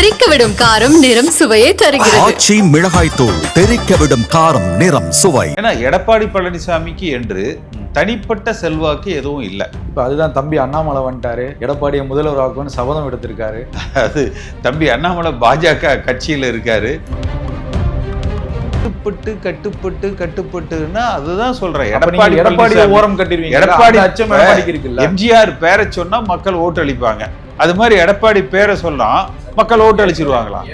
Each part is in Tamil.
தெறிக்க விடும் காரம் நிறம் சுவையை தருகிறது. ஆச்சி மிளகாய் தூள் தெறிக்க விடும் காரம் நிறம் சுவை. ஏன்னா எடப்பாடி பழனிசாமிக்கு என்று தனிப்பட்ட செல்வாக்கு எதுவும் இல்லை. இப்போ அதுதான் தம்பி அண்ணாமலை வந்துட்டாரு. எடப்பாடியை முதல்வர் ஆக்கும்னு சபதம் எடுத்திருக்காரு. அது தம்பி அண்ணாமலை பாஜக கட்சியில் இருக்காரு. கட்டுப்பட்டு கட்டுப்பட்டு கட்டுப்பட்டுன்னா அதுதான் சொல்றேன். எடப்பாடியை பழனிசாமி- ஓரம் கட்டிடுவீங்க எடப்பாடி அச்சம் எடப்பாடிக்கு இருக்குல்ல எம்ஜிஆர் பேரை சொன்னா மக்கள் ஓட்டு அளிப்பாங்க அது மாதிரி எடப்பாடி பேரை சொன்னா மக்கள் ஓட்டு அளிச்சிருவாங்களாம்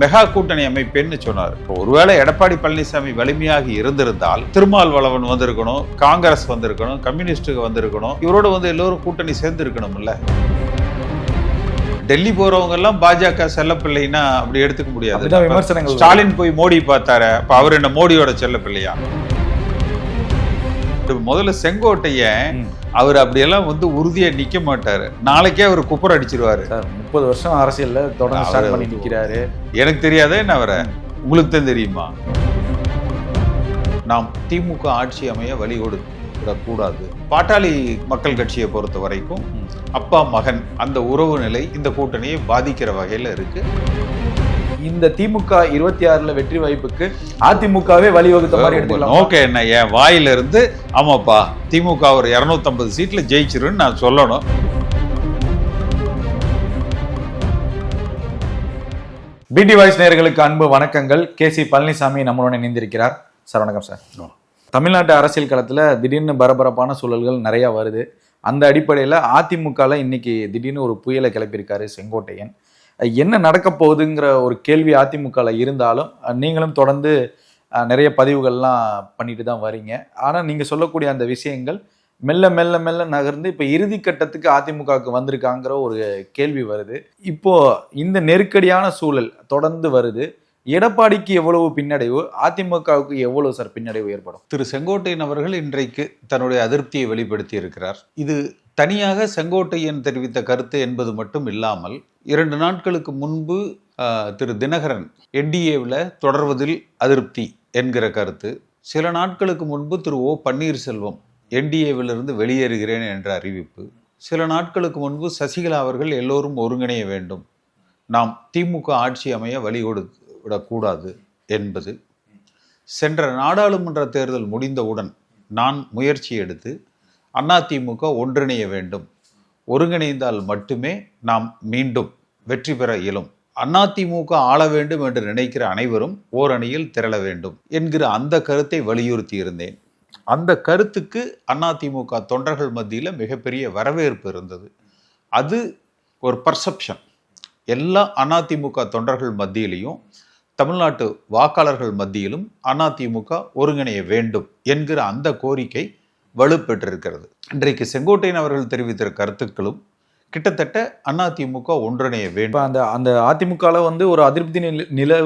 மெகா கூட்டணி அமைப்பேன்னு சொன்னார். ஒருவேளை எடப்பாடி பழனிசாமி வலிமையாக இருந்திருந்தால் திருமாவளவன் வந்திருக்கணும் காங்கிரஸ் வந்திருக்கணும் கம்யூனிஸ்டுக்கு வந்திருக்கணும் இவரோட வந்து எல்லோரும் கூட்டணி சேர்ந்து இருக்கணும்ல டெல்லி போறவங்க எல்லாம் பாஜக செல்லப்பிள்ளைன்னா அப்படி எடுத்துக்க முடியாது. ஸ்டாலின் போய் மோடி பார்த்தாரு அப்ப அவர் என்ன மோடியோட செல்லப்பிள்ளையா? முதல்ல செங்கோட்டையன். அவர் அப்படியெல்லாம் வந்து உறுதியா நிக்க மாட்டாரு. நாளைக்கே அவர் குப்புற அடிச்சிருவாரு. சார் முப்பது வருஷம் அரசியல்ல தொடர்ந்து ஸ்டார்ட் பண்ணி நிக்கிறாரு. எனக்கு தெரியாதே என்ன அவரை? உங்களுக்கு தான் தெரியுமா? நாம் திமுக ஆட்சி அமைய வழி கொடுக்கூடாது பாட்டாளி மக்கள் கட்சியை பொறுத்த வரைக்கும். அப்பா மகன் அந்த உறவு நிலை இந்த கூட்டணியை பாதிக்கிற வகையில இருக்கு. இந்த திமுக இருபத்தி ஆறுல வெற்றி வாய்ப்புக்கு அதிமுகவே வழிவகுத்த மாதிரி எடுத்துக்கலாம். நோக்கம் என்ன? என் வாயில இருந்து ஆமாப்பா திமுக ஒரு 250 சீட்ல ஜெயிச்சிருன்னு நான் சொல்லணும். பிடி வாய்ஸ் நேயர்களுக்கு அன்பு வணக்கங்கள். கே சி பழனிசாமி நம்மளுடன் இணைந்திருக்கிறார். சார் வணக்கம் சார். தமிழ்நாட்டு அரசியல் களத்துல திடீர்னு பரபரப்பான சூழல்கள் நிறைய வருது. அந்த அடிப்படையில் அதிமுகவில் இன்னைக்கு திடீர்னு ஒரு புயலை கிளப்பியிருக்காரு செங்கோட்டையன். என்ன நடக்க போகுதுங்கிற ஒரு கேள்வி அதிமுகவில் இருந்தாலும் நீங்களும் தொடர்ந்து நிறைய பதிவுகள்லாம் பண்ணிட்டு தான் வரீங்க. ஆனால் நீங்கள் சொல்லக்கூடிய அந்த விஷயங்கள் மெல்ல மெல்ல மெல்ல நகர்ந்து இப்போ இறுதி கட்டத்துக்கு அதிமுகவுக்கு வந்திருக்காங்கிற ஒரு கேள்வி வருது. இப்போ இந்த நெருக்கடியான சூழல் தொடர்ந்து வருது. எடப்பாடிக்கு எவ்வளவு பின்னடைவு அதிமுகவுக்கு எவ்வளவு சார் பின்னடைவு ஏற்படும்? திரு செங்கோட்டையன் அவர்கள் இன்றைக்கு தன்னுடைய அதிருப்தியை வெளிப்படுத்தி இருக்கிறார். இது தனியாக செங்கோட்டையன் தெரிவித்த கருத்து என்பது மட்டும் இல்லாமல் இரண்டு நாட்களுக்கு முன்பு திரு தினகரன் என்டிஏவில் தொடர்வதில் அதிருப்தி என்கிற கருத்து. சில நாட்களுக்கு முன்பு திரு ஓ பன்னீர்செல்வம் என்டிஏவிலிருந்து வெளியேறுகிறேன் என்ற அறிவிப்பு. சில நாட்களுக்கு முன்பு சசிகலா அவர்கள் எல்லோரும் ஒருங்கிணைய வேண்டும். நாம் திமுக ஆட்சி அமைய வழி கொடு விடக்கூடாது என்பது. சென்ற நாடாளுமன்ற தேர்தல் முடிந்தவுடன் நான் முயற்சி எடுத்து அதிமுக ஒன்றிணைய வேண்டும். ஒருங்கிணைந்தால் மட்டுமே நாம் மீண்டும் வெற்றி பெற இயலும். அதிமுக ஆள வேண்டும் என்று நினைக்கிற அனைவரும் ஓரணியில் திரள வேண்டும் என்கிற அந்த கருத்தை வலியுறுத்தி இருந்தேன் அந்த கருத்துக்கு அதிமுக தொண்டர்கள் மத்தியில் மிகப்பெரிய வரவேற்பு இருந்தது. அது ஒரு பர்செப்ஷன் எல்லா அதிமுக தொண்டர்கள் மத்தியிலையும் தமிழ்நாட்டு வாக்காளர்கள் மத்தியிலும் அதிமுக ஒருங்கிணைய வேண்டும் என்கிற அந்த கோரிக்கை வலுப்பெற்றிருக்கிறது. இன்றைக்கு செங்கோட்டையன் அவர்கள் தெரிவித்த கருத்துக்களும் கிட்டத்தட்ட அதிமுக ஒன்றிணைய வேண்டும். அந்த அந்த அதிமுகவில் வந்து ஒரு அதிருப்தி நிலை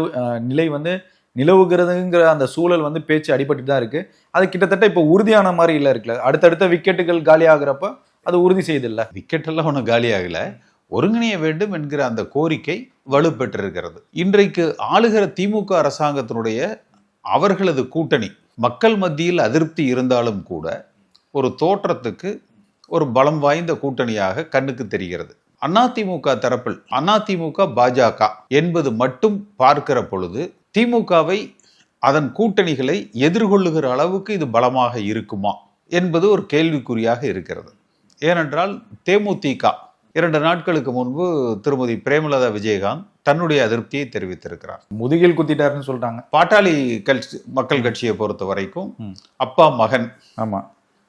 நிலை வந்து நிலவுகிறதுங்கிற அந்த சூழல் வந்து பேச்சு அடிபட்டு தான் இருக்கு. அது கிட்டத்தட்ட இப்போ உறுதியான மாதிரி இல்லை இருக்குல்ல. அடுத்தடுத்த விக்கெட்டுகள் காலி ஆகுறப்ப அது உறுதி செய்தில்ல. விக்கெட் எல்லாம் ஒன்றும் காலியாகல. ஒருங்கிணைய வேண்டும் என்கிற அந்த கோரிக்கை வலுப்பெற்றிருக்கிறது. இன்றைக்கு ஆளுகிற திமுக அரசாங்கத்தினுடைய அவர்களது கூட்டணி மக்கள் மத்தியில் அதிருப்தி இருந்தாலும் கூட ஒரு தோற்றத்துக்கு ஒரு பலம் வாய்ந்த கூட்டணியாக கண்ணுக்கு தெரிகிறது. அதிமுக தரப்பில் அதிமுக பாஜக என்பது மட்டும் பார்க்கிற பொழுது திமுகவை அதன் கூட்டணிகளை எதிர்கொள்ளுகிற அளவுக்கு இது பலமாக இருக்குமா என்பது ஒரு கேள்விக்குறியாக இருக்கிறது. ஏனென்றால் தேமுதிக இரண்டு நாட்களுக்கு முன்பு திருமதி பிரேமலதா விஜயகாந்த் தன்னுடைய அதிருப்தியை தெரிவித்திருக்கிறார். முதுகில் குத்திட்டாருன்னு சொல்றாங்க. பாட்டாளி கட்சி மக்கள் கட்சியை பொறுத்த வரைக்கும். அப்பா மகன் ஆமா.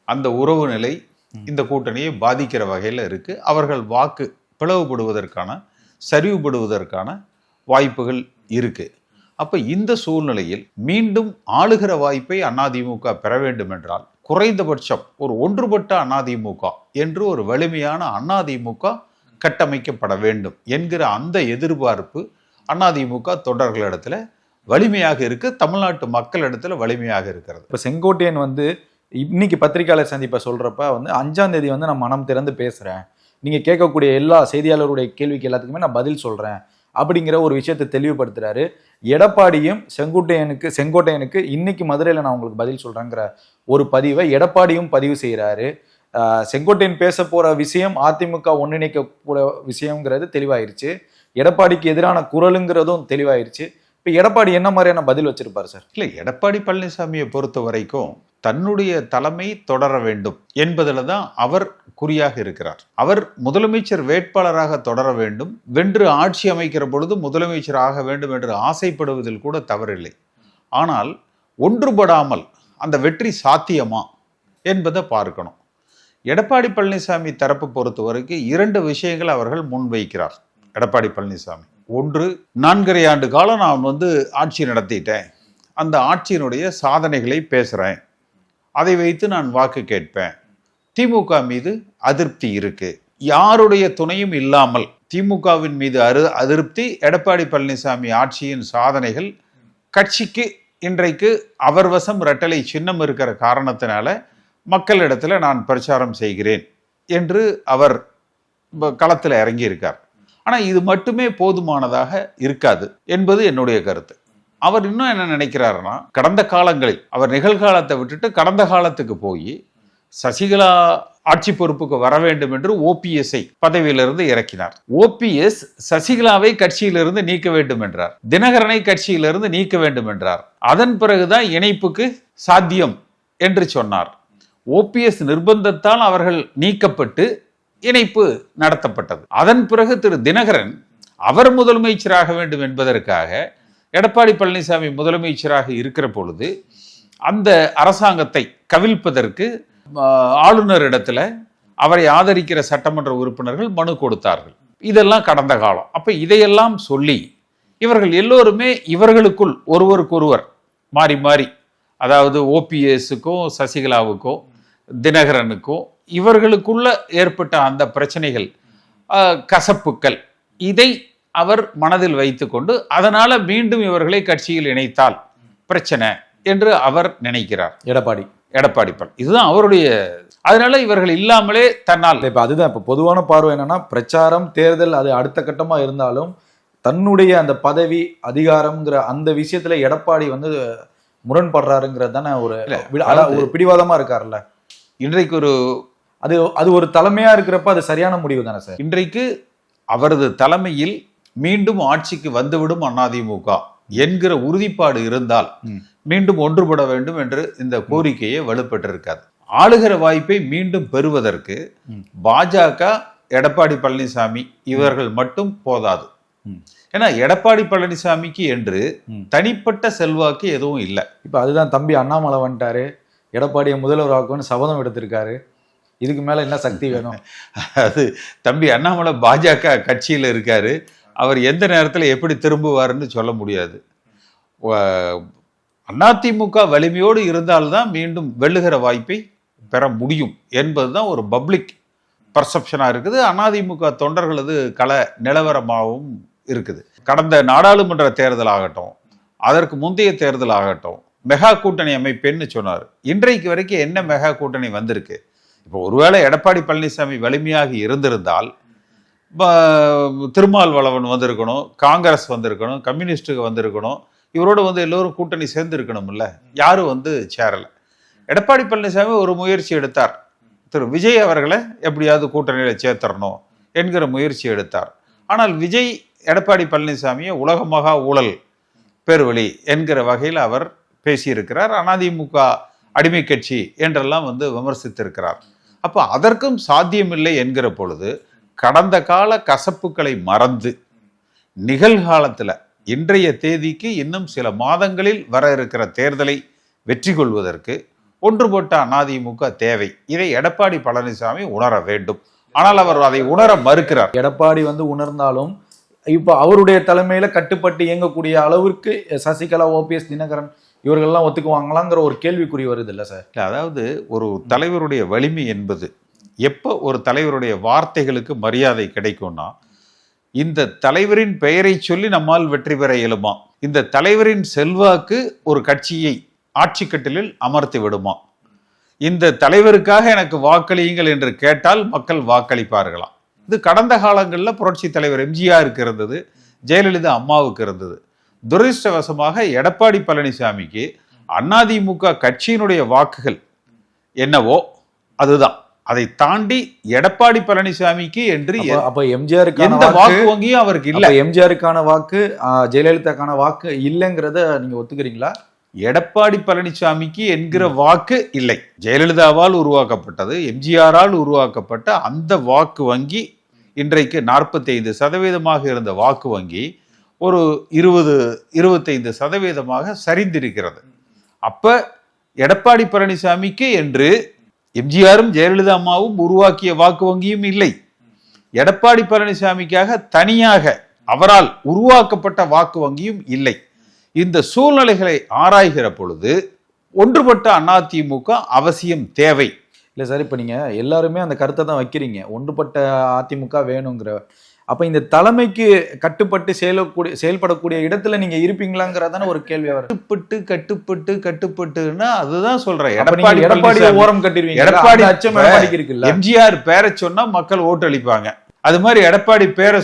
அந்த உறவு நிலை இந்த கூட்டணியை பாதிக்கிற வகையில் இருக்கு. அவர்கள் வாக்கு பிளவுபடுவதற்கான சரிவுபடுவதற்கான வாய்ப்புகள் இருக்கு. அப்ப இந்த சூழ்நிலையில் மீண்டும் ஆளுகிற வாய்ப்பை அதிமுக பெற வேண்டும் என்றால் குறைந்தபட்சம் ஒரு ஒன்றுபட்ட அதிமுக என்று ஒரு வலிமையான அதிமுக கட்டமைக்கப்பட வேண்டும் என்கிற அந்த எதிர்பார்ப்பு அதிமுக தொண்டர்களிடத்துல வலிமையாக இருக்கு. தமிழ்நாட்டு மக்களிடத்துல வலிமையாக இருக்கிறது. இப்போ செங்கோட்டையன் வந்து இன்னைக்கு பத்திரிகையாளர் சந்திப்பை சொல்றப்ப வந்து அஞ்சாம் தேதி வந்து நான் மனம் திறந்து பேசுறேன். நீங்க கேட்கக்கூடிய எல்லா செய்தியாளருடைய கேள்விக்கு எல்லாத்துக்குமே நான் பதில் சொல்றேன். அப்படிங்கிற ஒரு விஷயத்தை தெளிவுபடுத்துறாரு. எடப்பாடியும் செங்கோட்டையனுக்கு செங்கோட்டையனுக்கு இன்னைக்கு மதுரையில் நான் உங்களுக்கு பதில் சொல்கிறேங்கிற ஒரு பதிவை எடப்பாடியும் பதிவு செய்கிறாரு செங்கோட்டையன் பேச போகிற விஷயம் அதிமுக ஒன்றிணைக்க கூட விஷயங்கிறது தெளிவாயிருச்சு. எடப்பாடிக்கு எதிரான குரலுங்கிறதும் தெளிவாயிருச்சு. இப்போ எடப்பாடி என்ன மாதிரியான பதில் வச்சிருப்பாரு சார்? இல்லை எடப்பாடி பழனிசாமியை பொறுத்த வரைக்கும் தன்னுடைய தலைமை தொடர வேண்டும் என்பதில் தான் அவர் குறியாக இருக்கிறார். அவர் முதலமைச்சர் வேட்பாளராக தொடர வேண்டும் வென்று ஆட்சி அமைக்கிற பொழுது முதலமைச்சர் ஆக வேண்டும் என்று ஆசைப்படுவதில் கூட தவறில்லை. ஆனால் ஒன்றுபடாமல் அந்த வெற்றி சாத்தியமா என்பதை பார்க்கணும். எடப்பாடி பழனிசாமி தரப்பு பொறுத்த வரைக்கும் இரண்டு விஷயங்கள் அவர்கள் முன்வைக்கிறார் எடப்பாடி பழனிசாமி. ஒன்று நான்கரை ஆண்டு காலம் நான் வந்து ஆட்சி நடத்திட்டேன். அந்த ஆட்சியினுடைய சாதனைகளை பேசுகிறேன் அதை வைத்து நான் வாக்கு கேட்பேன். திமுக மீது அதிருப்தி இருக்கு. யாருடைய துணையும் இல்லாமல் திமுகவின் மீது அரு அதிருப்தி எடப்பாடி பழனிசாமி ஆட்சியின் சாதனைகள் கட்சிக்கு இன்றைக்கு அவர் வசம் ரெட்டலை சின்னம் இருக்கிற காரணத்தினால மக்களிடத்தில் நான் பிரச்சாரம் செய்கிறேன் என்று அவர் களத்தில் இறங்கியிருக்கார். ஆனால் இது மட்டுமே போதுமானதாக இருக்காது என்பது என்னுடைய கருத்து. அவர் இன்னும் என்ன நினைக்கிறாருன்னா கடந்த காலங்களில் அவர் நிகழ்காலத்தை விட்டுட்டு கடந்த காலத்துக்கு போய் சசிகலா ஆட்சி பொறுப்புக்கு வர வேண்டும் என்று ஓபிஎஸ்ஐ பதவியிலிருந்து இறக்கினார். ஓபிஎஸ் சசிகலாவை கட்சியிலிருந்து நீக்க வேண்டும் என்றார். தினகரனை கட்சியிலிருந்து நீக்க வேண்டும் என்றார். அதன் பிறகுதான் இணைப்புக்கு சாத்தியம் என்று சொன்னார். ஓபிஎஸ் நிர்பந்தத்தால் அவர்கள் நீக்கப்பட்டு இணைப்பு நடத்தப்பட்டது. அதன் பிறகு திரு தினகரன் அவர் முதலமைச்சராக வேண்டும் என்பதற்காக எடப்பாடி பழனிசாமி முதலமைச்சராக இருக்கிற பொழுது அந்த அரசாங்கத்தை கவிழ்ப்பதற்கு ஆஹ், ஆளுநரிடத்துல அவரை ஆதரிக்கிற சட்டமன்ற உறுப்பினர்கள் மனு கொடுத்தார்கள். இதெல்லாம் கடந்த காலம். அப்போ இதையெல்லாம் சொல்லி இவர்கள் எல்லோருமே இவர்களுக்குள் ஒருவருக்கொருவர் மாறி மாறி அதாவது ஓபிஎஸுக்கும் சசிகலாவுக்கும் தினகரனுக்கும் இவர்களுக்குள்ள ஏற்பட்ட அந்த பிரச்சனைகள் கசப்புக்கள் இதை அவர் மனதில் வைத்துக்கொண்டு அதனால மீண்டும் இவர்களை கட்சியில் இணைத்தால் பிரச்சனை என்று அவர் நினைக்கிறார். எடப்பாடி. எடப்பாடி பழ இதுதான் அவருடைய அதனால இவர்கள் இல்லாமலே தன்னால் இப்ப அதுதான் இப்ப பொதுவான பார்வை என்னன்னா பிரச்சாரம் தேர்தல் அது அடுத்த கட்டமா இருந்தாலும் தன்னுடைய அந்த பதவி அதிகாரம்ங்கிற அந்த விஷயத்துல எடப்பாடி வந்து முரண்படுறாருங்கிறது தானே ஒரு ஒரு பிடிவாதமா இருக்காருல்ல. இன்றைக்கு ஒரு அது அது ஒரு தலைமையா இருக்கிறப்ப அது சரியான முடிவு தானே சார் இன்றைக்கு அவரது தலைமையில் மீண்டும் ஆட்சிக்கு வந்துவிடும் அதிமுக என்கிற உறுதிப்பாடு இருந்தால். மீண்டும் ஒன்றுபட வேண்டும் என்று இந்த கோரிக்கையை வலுப்பட்டிருக்காது ஆளுகிற வாய்ப்பை மீண்டும் பெறுவதற்கு. பாஜக எடப்பாடி பழனிசாமி இவர்கள் மட்டும் போதாது. ஏன்னா எடப்பாடி பழனிசாமிக்கு என்று. தனிப்பட்ட செல்வாக்கு எதுவும் இல்லை இப்ப அதுதான் தம்பி அண்ணாமலை வந்துட்டாரு எடப்பாடியை முதல்வர் ஆக்குன்னு சபதம் எடுத்திருக்காரு இதுக்கு மேல என்ன சக்தி வேணும்? அது தம்பி அண்ணாமலை பாஜக கட்சியில் இருக்காரு. அவர் எந்த நேரத்தில் எப்படி திரும்புவாருன்னு சொல்ல முடியாது. அதிமுக வலிமையோடு இருந்தால்தான் மீண்டும் வெல்லுகிற வாய்ப்பை பெற முடியும் என்பதுதான் ஒரு பப்ளிக் பர்செப்ஷனாக இருக்குது. அதிமுக தொண்டர்களது கல நிலவரமாகவும் இருக்குது. கடந்த நாடாளுமன்ற தேர்தல் ஆகட்டும் அதற்கு முந்தைய தேர்தல் ஆகட்டும் மெகா கூட்டணி அமைப்பேன்னு சொன்னார். இன்றைக்கு வரைக்கும் என்ன மெகா கூட்டணி வந்திருக்கு? இப்போ ஒருவேளை எடப்பாடி பழனிசாமி வலிமையாக இருந்திருந்தால் திருமால் வளவன் வந்திருக்கணும் காங்கிரஸ் வந்திருக்கணும் கம்யூனிஸ்ட்டுக்கு வந்திருக்கணும் இவரோட வந்து எல்லோரும் கூட்டணி சேர்ந்துருக்கணும்ல? யாரும் வந்து சேரலை? எடப்பாடி பழனிசாமி ஒரு முயற்சி எடுத்தார். திரு விஜய் அவர்களை எப்படியாவது கூட்டணியில் சேர்த்துறணும் என்கிற முயற்சி எடுத்தார். ஆனால் விஜய் எடப்பாடி பழனிசாமியை உலகமகா ஊழல் பேர்வழி என்கிற வகையில் அவர் பேசியிருக்கிறார். அதிமுக அடிமை கட்சி என்றெல்லாம் வந்து விமர்சித்திருக்கிறார். அப்போ அதற்கும் சாத்தியமில்லை என்கிற பொழுது கடந்த கால கசப்புகளை மறந்து நிகழ்காலத்தில் இன்றைய தேதிக்கு இன்னும் சில மாதங்களில் வர இருக்கிற தேர்தலை வெற்றி கொள்வதற்கு ஒன்றுபட்ட அதிமுக தேவை. இதை எடப்பாடி பழனிசாமி உணர வேண்டும். ஆனால் அவர் அதை உணர மறுக்கிறார். எடப்பாடி வந்து உணர்ந்தாலும் இப்போ அவருடைய தலைமையில் கட்டுப்பட்டு இயங்கக்கூடிய அளவிற்கு சசிகலா ஓபிஎஸ் தினகரன் இவர்கள்லாம் ஒத்துக்குவாங்களாங்கிற ஒரு கேள்விக்குறி வருது இல்லை சார்? இல்லை அதாவது ஒரு தலைவருடைய வலிமை என்பது எப்போ ஒரு தலைவருடைய வார்த்தைகளுக்கு மரியாதை கிடைக்கும்னா இந்த தலைவரின் பெயரை சொல்லி நம்மால் வெற்றி பெற இயலுமா? இந்த தலைவரின் செல்வாக்கு ஒரு கட்சியை ஆட்சி கட்டிலில் அமர்த்தி விடுமா? இந்த தலைவருக்காக எனக்கு வாக்களியுங்கள் என்று கேட்டால் மக்கள் வாக்களிப்பார்களாம் இது கடந்த காலங்களில் புரட்சி தலைவர் எம்ஜிஆருக்கு இருந்தது ஜெயலலிதா அம்மாவுக்கு இருந்தது. துரதிருஷ்டவசமாக எடப்பாடி பழனிசாமிக்கு அதிமுக கட்சியினுடைய வாக்குகள் என்னவோ அதுதான். அதை தாண்டி எடப்பாடி பழனிசாமிக்கு என்று அப்ப- எம்ஜிஆருக்கான எந்த வாக்கு வங்கியும் அவருக்கு இல்ல. எம்ஜிஆருக்கான வாக்கு ஜெயலலிதாக்கான வாக்கு இல்லைங்கிறத நீங்க ஒத்துக்கிறீங்களா? எடப்பாடி பழனிசாமிக்கு என்கிற வாக்கு இல்லை. ஜெயலலிதாவால் உருவாக்கப்பட்டது எம்ஜிஆரால் உருவாக்கப்பட்ட அந்த வாக்கு வங்கி இன்றைக்கு 45% சதவீதமாக இருந்த வாக்கு வங்கி ஒரு இருபது இருபத்தைந்து சதவீதமாக சரிந்திருக்கிறது. அப்போ எடப்பாடி பழனிசாமிக்கு என்று எம்ஜிஆரும் ஜெயலலிதா அம்மாவும் உருவாக்கிய வாக்கு வங்கியும் இல்லை. எடப்பாடி பழனிசாமிக்காக தனியாக அவரால் உருவாக்கப்பட்ட வாக்கு வங்கியும் இல்லை. இந்த சூழ்நிலைகளை ஆராய்கிற பொழுது ஒன்றுபட்ட அதிமுக அவசியம் தேவை. இல்லை சார் இப்போ நீங்கள் எல்லாருமே அந்த கருத்தை தான் வைக்கிறீங்க. ஒன்றுபட்ட அதிமுக வேணுங்கிற அப்ப இந்த தலைமைக்கு கட்டுப்பட்டு செயலக்கூடிய செயல்படக்கூடிய இடத்துல நீங்க இருப்பீங்களாங்கிறதான ஒரு கேள்வி வரும் கட்டுப்பட்டு கட்டுப்பட்டு கட்டுப்பட்டுன்னா அதுதான் சொல்றேன். எடப்பாடி எடப்பாடி ஓரம் கட்டிடுவீங்க. எடப்பாடி அச்சம் எடப்பாடிக்கு இருக்குல்ல எம்ஜிஆர் பேரை சொன்னா மக்கள் ஓட்டளிப்பாங்க. அது மாதிரி எடப்பாடி பேரை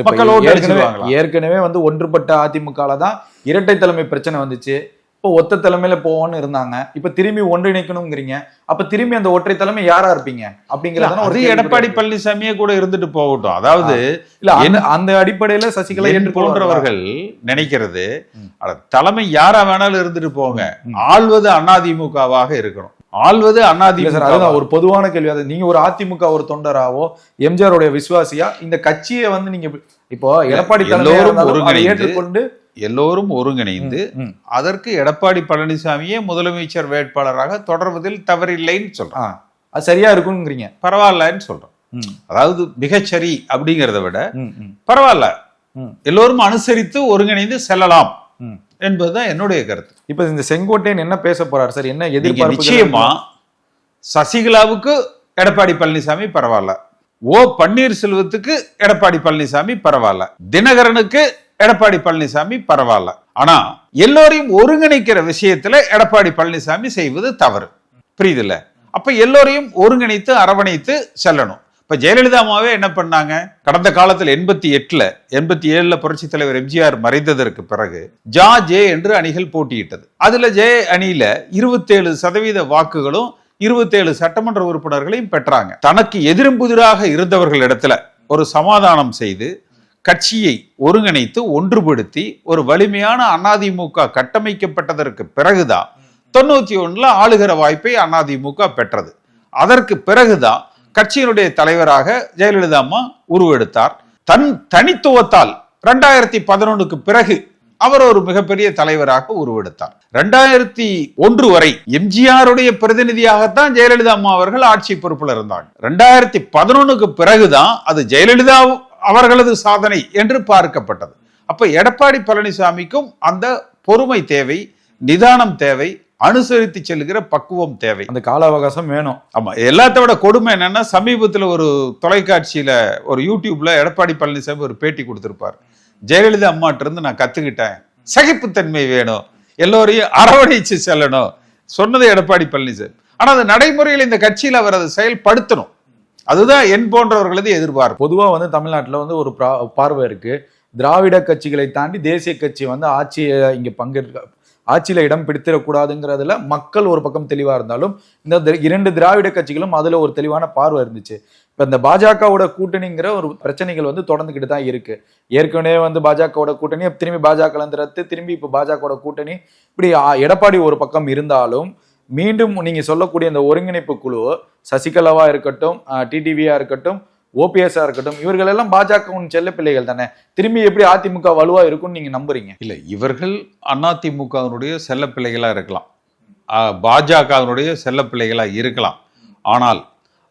இப்ப மக்கள் ஓட்டு? ஏற்கனவே வந்து ஒன்றுபட்ட அதிமுகல தான் இரட்டை தலைமை பிரச்சனை வந்துச்சு. இப்போ ஒத்த தலைமையில போவோம்னு இருந்தாங்க. இப்ப திரும்பி ஒன்றிணைக்கணுங்கிறீங்க அப்ப திரும்பி அந்த ஒற்றை தலைமை யாரா இருப்பீங்க? ஒரு கேள்வி எடப்பாடி. பழனிசாமியே கூட இருந்துட்டு போகட்டும். அதாவது இல்ல அந்த அடிப்படையில சசிகலா என் ஏற்றுக்கொள்வார்களா? போன்றவர்கள் நினைக்கிறது தலைமை யாரா வேணாலும் இருந்துட்டு போங்க. ஆள்வது அதிமுகவாக இருக்கணும். ஆள்வது அதிமுக அதுதான் ஒரு பொதுவான கேள்வி. அது நீங்க ஒரு அதிமுக ஒரு தொண்டராவோ எம்ஜிஆருடைய விசுவாசியா இந்த கட்சியை வந்து நீங்க இப்போ எடப்பாடி ஒருங்கிணைந்து ஏற்றுக்கொண்டு எல்லோரும் ஒருங்கிணைந்து அதற்கு எடப்பாடி பழனிசாமியே முதலமைச்சர் வேட்பாளராக தொடர்வதில் தவறில்லைன்னு சொல்றேன் அது சரியா இருக்குங்கிறீங்க பரவாயில்லன்னு சொல்றேன் ம், அதாவது மிகச்சரி அப்படிங்கிறத விட பரவாயில்ல. எல்லோரும் அனுசரித்து ஒருங்கிணைந்து செல்லலாம். என்பதுதான் என்னுடைய கருத்து. இப்ப இந்த செங்கோட்டையன் என்ன பேச போறாரு சார்? என்ன நீங்க எதிர்பார்ப்பு நிச்சயமா சசிகலாவுக்கு எடப்பாடி பழனிசாமி பரவாயில்ல. ஓ பன்னீர்செல்வத்துக்கு எடப்பாடி பழனிசாமி பரவாயில்ல. தினகரனுக்கு எடப்பாடி பழனிசாமி பரவாயில்ல. ஆனா எல்லோரையும் ஒருங்கிணைக்கிற விஷயத்துல எடப்பாடி பழனிசாமி செய்வது தவறு. புரியுதுல்ல? அப்ப எல்லோரையும் ஒருங்கிணைத்து அரவணைத்து செல்லணும். இப்ப ஜெயலலிதா அம்மாவே என்ன பண்ணாங்க? கடந்த காலத்தில் எண்பத்தி எட்டுல எண்பத்தி ஏழுல புரட்சி தலைவர் எம்ஜிஆர் மறைந்ததற்கு பிறகு ஜா ஜே என்று அணிகள் போட்டியிட்டது. அதுல ஜே அணியில இருபத்தேழு சதவீத வாக்குகளும் இருபத்தேழு சட்டமன்ற உறுப்பினர்களையும் பெற்றாங்க. தனக்கு எதிர்புதிராக இருந்தவர்களிடத்துல ஒரு சமாதானம் செய்து கட்சியை ஒருங்கிணைத்து ஒன்றுபடுத்தி ஒரு வலிமையான அதிமுக கட்டமைக்கப்பட்டதற்கு பிறகுதான் தொண்ணூத்தி ஒண்ணுல ஆளுகிற வாய்ப்பை அதிமுக பெற்றது. அதற்கு பிறகுதான் கட்சியினுடைய தலைவராக ஜெயலலிதா அம்மா உருவெடுத்தார். தன் தனித்துவத்தால் ரெண்டாயிரத்தி பதினொன்னுக்கு பிறகு அவர் ஒரு மிகப்பெரிய தலைவராக உருவெடுத்தார். ரெண்டாயிரத்தி ஒன்று வரை எம்ஜிஆருடைய பிரதிநிதியாகத்தான் ஜெயலலிதா அம்மா அவர்கள் ஆட்சி பொறுப்பில் இருந்தாங்க. ரெண்டாயிரத்தி பதினொன்னுக்கு பிறகுதான் அது ஜெயலலிதா அவர்களது சாதனை என்று பார்க்கப்பட்டது. அப்ப எடப்பாடி பழனிசாமிக்கும் அந்த பொறுமை தேவை நிதானம் தேவை அனுசரித்து செல்கிற பக்குவம் தேவை. அந்த கால அவகாசம் வேணும். ஆமா எல்லாத்த விட கொடுமை என்னன்னா சமீபத்துல ஒரு தொலைக்காட்சியில ஒரு யூடியூப்ல எடப்பாடி பழனிசாமி ஒரு பேட்டி கொடுத்திருப்பார். ஜெயலலிதா அம்மாட்ட இருந்து நான் கத்துக்கிட்டேன். சகிப்புத்தன்மை வேணும். எல்லோரையும் அரவணைச்சு செல்லணும். சொன்னது எடப்பாடி பழனிசாமி. ஆனா அது நடைமுறையில் இந்த கட்சியில் அவர் அதை செயல்படுத்தணும். அதுதான் என் போன்றவர்களது எதிர்பார்ப்பு. பொதுவாக வந்து தமிழ்நாட்டில் வந்து ஒரு பார்வை இருக்கு. திராவிட கட்சிகளை தாண்டி தேசிய கட்சி வந்து ஆட்சியை இங்கே பங்கேற்க ஆட்சியில் இடம் பிடித்திடக்கூடாதுங்கிறதுல மக்கள் ஒரு பக்கம் தெளிவாக இருந்தாலும் இந்த இரண்டு திராவிட கட்சிகளும் அதில் ஒரு தெளிவான பார்வை இருந்துச்சு. இப்போ இந்த பாஜகவோட கூட்டணிங்கிற ஒரு பிரச்சனைகள் வந்து தொடர்ந்துக்கிட்டு தான் இருக்கு. ஏற்கனவே வந்து பாஜகவோட கூட்டணி திரும்பி பாஜக திரும்பி இப்போ பாஜகவோட கூட்டணி. இப்படி எடப்பாடி ஒரு பக்கம் இருந்தாலும் மீண்டும் நீங்கள் சொல்லக்கூடிய இந்த ஒருங்கிணைப்பு குழு சசிகலாவா இருக்கட்டும் டிடிவியா இருக்கட்டும் ஓபிஎஸ்ஆ இருக்கட்டும் இவர்கள் எல்லாம் பாஜகவின் செல்ல பிள்ளைகள் தானே? திரும்பி எப்படி அதிமுக வலுவா இருக்கும்னு நீங்க நம்புறீங்க? இல்ல இவர்கள் அதிமுகவினுடைய செல்ல பிள்ளைகளா இருக்கலாம். பாஜகவினுடைய செல்ல பிள்ளைகளா இருக்கலாம். ஆனால்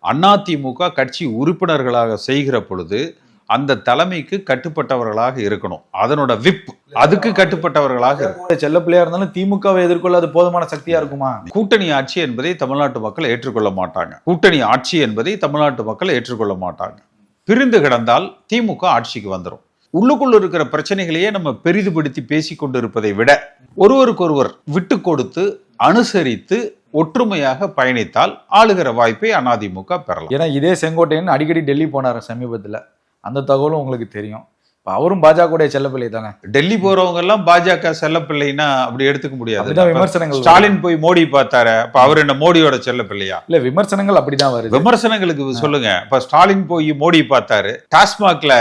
அதிமுக கட்சி உறுப்பினர்களாக செய்கிற பொழுது அந்த தலைமைக்கு கட்டுப்பட்டவர்களாக இருக்கணும். அதனோட விப் அதுக்கு கட்டுப்பட்டவர்களாக செல்ல பிள்ளையா இருந்தாலும் திமுகவை எதிர்கொள்ள அது போதுமான சக்தியா இருக்குமா? கூட்டணி ஆட்சி என்பதை தமிழ்நாட்டு மக்கள் ஏற்றுக்கொள்ள மாட்டாங்க. கூட்டணி ஆட்சி என்பதை தமிழ்நாட்டு மக்கள் ஏற்றுக்கொள்ள மாட்டாங்க. பிரிந்து கிடந்தால் திமுக ஆட்சிக்கு வந்துடும் உள்ளுக்குள்ள இருக்கிற பிரச்சனைகளையே நம்ம பெரிதுபடுத்தி பேசிக் கொண்டிருப்பதை விட ஒருவருக்கொருவர் விட்டு கொடுத்து அனுசரித்து ஒற்றுமையாக பயணித்தால் ஆளுகிற வாய்ப்பை அதிமுக பெறலாம். ஏன்னா இதே செங்கோட்டையன் அடிக்கடி டெல்லி போனாரு சமீபத்துல? அந்த தகவலும் உங்களுக்கு தெரியும். அவரும் பாஜக செல்லப்பிள்ளை தானே? டெல்லி போறவங்க எல்லாம் பாஜக செல்லப்பிள்ளைன்னா அப்படி எடுத்துக்க முடியாது. விமர்சனங்கள். ஸ்டாலின் போய் மோடி பார்த்தாரு அப்ப அவர் என்ன மோடியோட செல்லப்பிள்ளையா? இல்ல விமர்சனங்கள் அப்படிதான் வருது. விமர்சனங்களுக்கு சொல்லுங்க. இப்ப ஸ்டாலின் போய் மோடி பார்த்தாரு டாஸ்மாக்ல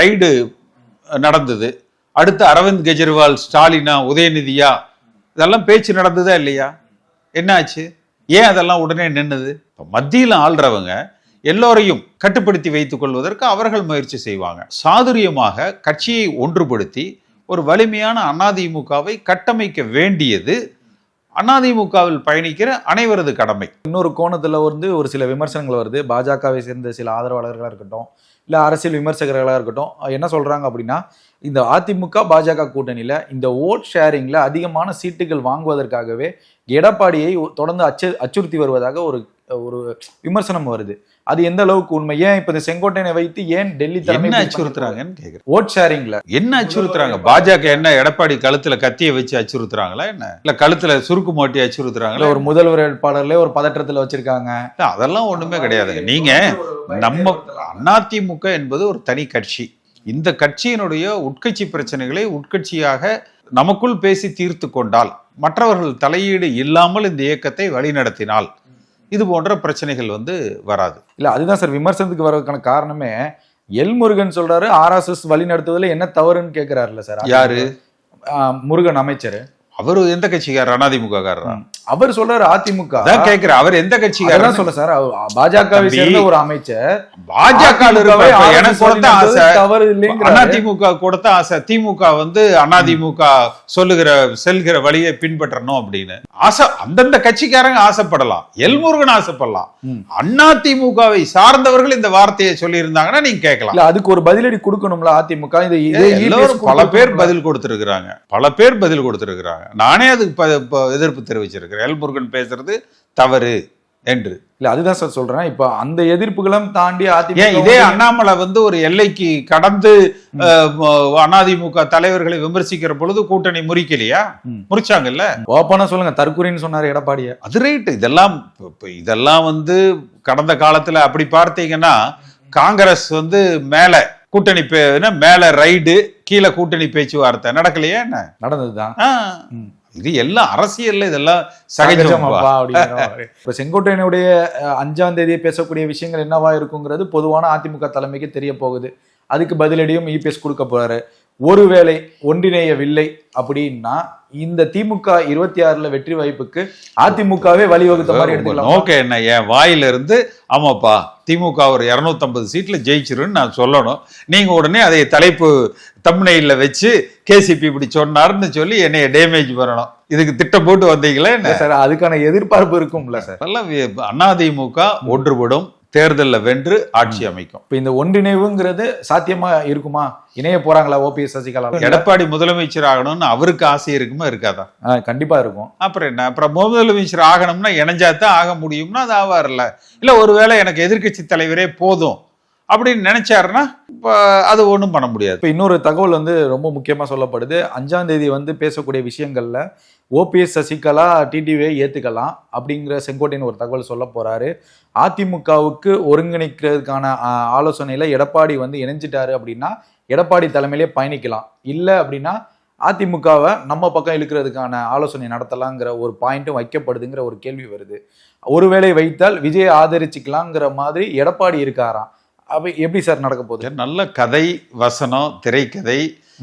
ரைடு நடந்தது. அடுத்து அரவிந்த் கெஜ்ரிவால் ஸ்டாலினா உதயநிதியா இதெல்லாம் பேச்சு நடந்ததா இல்லையா? என்னாச்சு? ஏன் அதெல்லாம் உடனே நின்னுது? இப்ப மத்தியில் ஆள்றவங்க எல்லோரையும் கட்டுப்படுத்தி வைத்துக் கொள்வதற்கு அவர்கள் முயற்சி செய்வாங்க. சாதுரியமாக கட்சியை ஒன்றுபடுத்தி ஒரு வலிமையான அதிமுகவை கட்டமைக்க வேண்டியது அதிமுகவில் பயணிக்கிற அனைவரது கடமை. இன்னொரு கோணத்துல வந்து ஒரு சில விமர்சனங்கள் வருது. பாஜகவை சேர்ந்த சில ஆதரவாளர்களாக இருக்கட்டும் இல்ல அரசியல் விமர்சகர்களாக இருக்கட்டும் என்ன சொல்றாங்க அப்படின்னா இந்த அதிமுக பாஜக கூட்டணியில இந்த ஓட் ஷேரிங்ல அதிகமான சீட்டுகள் வாங்குவதற்காகவே எடப்பாடியை தொடர்ந்து அச்சு அச்சுறுத்தி வருவதாக ஒரு ஒரு விமர்சனம் வருது. அது எந்த அளவுக்கு உண்மை? ஏன் இப்ப இந்த செங்கோட்டையனை வைத்து ஏன் டெல்லி தலைமை என்ன அச்சுறுத்துறாங்கன்னு கேக்குறேன். ஓட் ஷேரிங்ல என்ன அச்சுறுத்துறாங்க? பாஜக என்ன எடப்பாடி கழுத்துல கத்திய வச்சு அச்சுறுத்துறாங்களா என்ன? இல்ல கழுத்துல சுருக்கு மாட்டி அச்சுறுத்துறாங்களா ஒரு முதல்வர் வேட்பாளர்ல ஒரு பதற்றத்துல வச்சிருக்காங்க. அதெல்லாம் ஒண்ணுமே கிடையாதுங்க நீங்க நம்ம அதிமுக என்பது ஒரு தனி கட்சி. இந்த கட்சியினுடைய உட்கட்சி பிரச்சனைகளை உட்கட்சியாக நமக்குள் பேசி தீர்த்து கொண்டால் மற்றவர்கள் தலையீடு இல்லாமல் இந்த இயக்கத்தை வழிநடத்தினால் இது போன்ற பிரச்சனைகள் வந்து வராது. இல்ல அதுதான் சார் விமர்சனத்துக்கு வர்றதுக்கான காரணமே. எல் முருகன் சொல்றாரு ஆர்எஸ்எஸ் வழி நடத்துவதில் என்ன தவறுன்னு கேக்குறாருல்ல சார். யாரு? முருகன் அமைச்சர். அவரு எந்த கட்சிக்காரர்? அதிமுக காரரா அவர் சொல்றாரு அதிமுக. அதான் கேட்கிறேன் அவர் எந்த கட்சிக்காரர் சொல்ல சார் சேர்ந்த ஒரு அமைச்சர். பாஜக எனக்கு கொடுத்த ஆசை தவறு இல்லைங்கிறாரு. அதிமுக கொடுத்த ஆசை திமுக வந்து அதிமுக சொல்லுகிற செல்கிற வழியை பின்பற்றணும் அப்படின்னு. ஆசை அந்தந்த கட்சிக்காரங்க ஆசைப்படலாம். எல்முருகன் ஆசைப்படலாம். ம். அதிமுகவை சார்ந்தவர்கள் இந்த வார்த்தையை சொல்லி இருந்தாங்கன்னா நீங்க கேட்கலாம். இல்ல அதுக்கு ஒரு பதிலடி கொடுக்கணும்ல அதிமுக. எல்லாரும் பல பேர். பதில் கொடுத்திருக்கிறாங்க. பல பேர் பதில் கொடுத்திருக்கிறாங்க. நானே அதுக்கு ப- ப- எதிர்ப்பு தெரிவிச்சிருக்கிறேன். எல்முருகன் பேசுறது தவறு என்று. இல்ல அதுதான் சார் சொல்றேன். இப்ப அந்த எதிர்ப்புகளும் தாண்டி அதிமுக ஏன் இதே அண்ணாமலை வந்து ஒரு எல்லைக்கு கடந்து அதிமுக தலைவர்களை விமர்சிக்கிற பொழுது கூட்டணி முறிக்கலையா. முறிச்சாங்கல்ல? ஓப்பனா சொல்லுங்க தற்கொலைன்னு சொன்னாரு எடப்பாடிய. அது ரைட்டு. இதெல்லாம் இப்ப- இப்ப இதெல்லாம் வந்து கடந்த காலத்துல அப்படி பார்த்தீங்கன்னா காங்கிரஸ் வந்து மேல கூட்டணி பே என்ன, மேல ரைடு கீழே கூட்டணி பேச்சுவார்த்தை. நடக்கலையா என்ன? நடந்ததுதான். இது எல்லாம் அரசியல்ல இதெல்லாம் சகஜம். இப்ப செங்கோட்டையனுடைய அஞ்சாம் தேதி பேசக்கூடிய விஷயங்கள் என்னவா இருக்குங்கிறது பொதுவான அதிமுக தலைமைக்கு தெரிய போகுது. அதுக்கு பதிலடியும் இபிஎஸ் கொடுக்க போறாரு. ஒருவேளை ஒன்றிணையவில்லை அப்படின்னா இந்த திமுக இருபத்தி ஆறுல வெற்றி வாய்ப்புக்கு அதிமுகவே வழிவகுத்த மாதிரி எடுத்துக்கலாம். நோக்கம் என்ன? என் வாயில இருந்து ஆமாப்பா திமுக ஒரு 250 சீட்ல ஜெயிச்சிருன்னு நான் சொல்லணும். நீங்க உடனே அதை தலைப்பு தம்னையில வச்சு கேசிபி இப்படி சொன்னாருன்னு சொல்லி என்னைய டேமேஜ் பண்ணணும். இதுக்கு திட்டம் போட்டு வந்தீங்களா சார் அதுக்கான எதிர்பார்ப்பு இருக்கும்ல சார். அதெல்லாம் அதிமுக ஒன்றுபடும். தேர்தலில் வென்று ஆட்சி அமைக்கும். இப்ப இந்த ஒன்றிணைவுங்கிறது சாத்தியமா இருக்குமா? இணைய போறாங்களா ஓபிஎஸ் சசிகலா? எடப்பாடி முதலமைச்சர் ஆகணும்னு அவருக்கு ஆசை இருக்குமா இருக்காதா? கண்டிப்பா இருக்கும். அப்புறம் என்ன? அப்புறம் முதலமைச்சர் ஆகணும்னா இணைஞ்சாதான் ஆக முடியும்னா அது ஆவார்ல. இல்ல ஒருவேளை எனக்கு எதிர்க்கட்சி தலைவரே போதும் அப்படின்னு நினைச்சாருன்னா இப்போ அது ஒன்றும் பண்ண முடியாது. இப்போ இன்னொரு தகவல் வந்து ரொம்ப முக்கியமாக சொல்லப்படுது. அஞ்சாம் தேதி வந்து பேசக்கூடிய விஷயங்களில் ஓபிஎஸ் சசிகலா டிடிவியை ஏற்றுக்கலாம் அப்படிங்கிற செங்கோட்டையின் ஒரு தகவல் சொல்ல போகிறாரு அதிமுகவுக்கு ஒருங்கிணைக்கிறதுக்கான ஆலோசனையில் எடப்பாடி வந்து இணைஞ்சிட்டாரு அப்படின்னா எடப்பாடி தலைமையிலே பயணிக்கலாம். இல்லை அப்படின்னா அதிமுகவை நம்ம பக்கம் இழுக்கிறதுக்கான ஆலோசனை நடத்தலாங்கிற ஒரு பாயிண்ட்டும் வைக்கப்படுதுங்கிற ஒரு கேள்வி வருது. ஒருவேளை வைத்தால் விஜயை ஆதரிச்சுக்கலாங்கிற மாதிரி எடப்பாடி இருக்காராம். அப்ப எப்படி சார் நடக்க போகுது? நல்ல கதை வசனம் திரைக்கதை.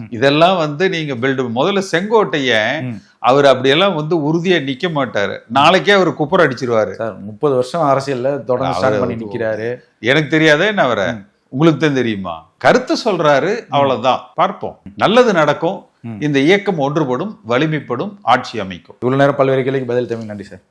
இதெல்லாம் வந்து நீங்க பில்டு முதல்ல செங்கோட்டையன் ம். அவர் அப்படியெல்லாம் வந்து உறுதியா நிக்க மாட்டாரு. நாளைக்கே அவர் குப்புற அடிச்சிருவாரு. சார் முப்பது வருஷம் அரசியல்ல தொடர்ந்து பண்ணி நிக்கிறாரு. எனக்கு தெரியாதே என்ன அவரை? உங்களுக்கு தான் தெரியுமா? கருத்து சொல்றாரு அவ்வளவுதான். பார்ப்போம். நல்லது நடக்கும். இந்த இயக்கம் ஒன்றுபடும் வலிமைப்படும் ஆட்சி அமைக்கும். இவ்வளவு நேரம் பல்வேறு கேள்விக்கு பதில் தமிழ் நன்றி சார்.